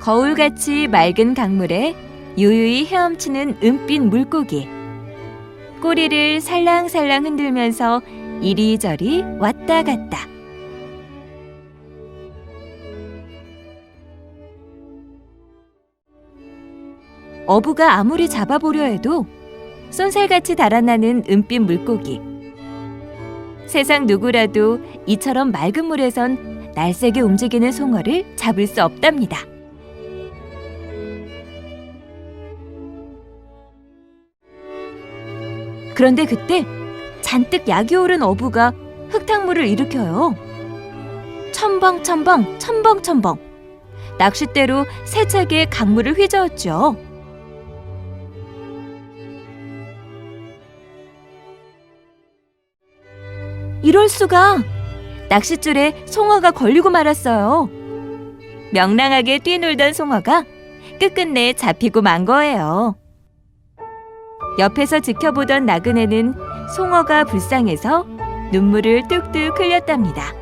거울같이 맑은 강물에 유유히 헤엄치는 은빛 물고기. 꼬리를 살랑살랑 흔들면서 이리저리 왔다 갔다. 어부가 아무리 잡아보려 해도 쏜살같이 달아나는 은빛 물고기. 세상 누구라도 이처럼 맑은 물에선 날쌔게 움직이는 송어를 잡을 수 없답니다. 그런데 그때 잔뜩 약이 오른 어부가 흙탕물을 일으켜요. 첨벙첨벙 첨벙첨벙 낚싯대로 세차게 강물을 휘저었죠. 이럴 수가 낚싯줄에 송어가 걸리고 말았어요. 명랑하게 뛰놀던 송어가 끝끝내 잡히고 만 거예요. 옆에서 지켜보던 나그네는 송어가 불쌍해서 눈물을 뚝뚝 흘렸답니다.